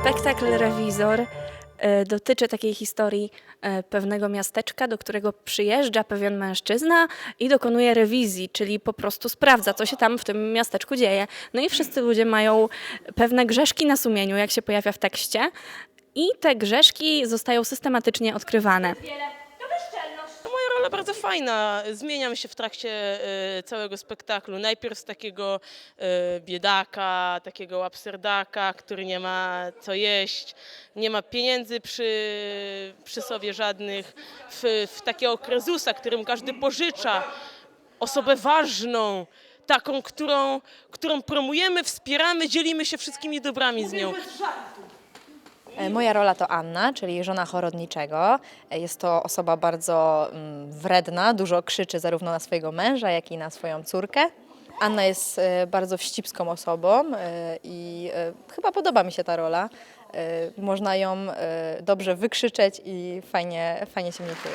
Spektakl Rewizor e, dotyczy takiej historii e, pewnego miasteczka, do którego przyjeżdża pewien mężczyzna i dokonuje rewizji, czyli po prostu sprawdza, co się tam w tym miasteczku dzieje. No i wszyscy ludzie mają pewne grzeszki na sumieniu, jak się pojawia w tekście. I te grzeszki zostają systematycznie odkrywane. Rola bardzo fajna. Zmieniam się w trakcie e, całego spektaklu. Najpierw z takiego e, biedaka, takiego łapserdaka, który nie ma co jeść, nie ma pieniędzy przy, przy sobie żadnych, w, w takiego krezusa, którym każdy pożycza, osobę ważną, taką, którą, którą promujemy, wspieramy, dzielimy się wszystkimi dobrami z nią. E, Moja rola to Anna, czyli żona chorodniczego. E, Jest to osoba bardzo mm, wredna, dużo krzyczy zarówno na swojego męża, jak i na swoją córkę. Anna jest e, bardzo wścibską osobą i chyba podoba mi się ta rola. Można ją dobrze wykrzyczeć i fajnie, fajnie się mnie czuje.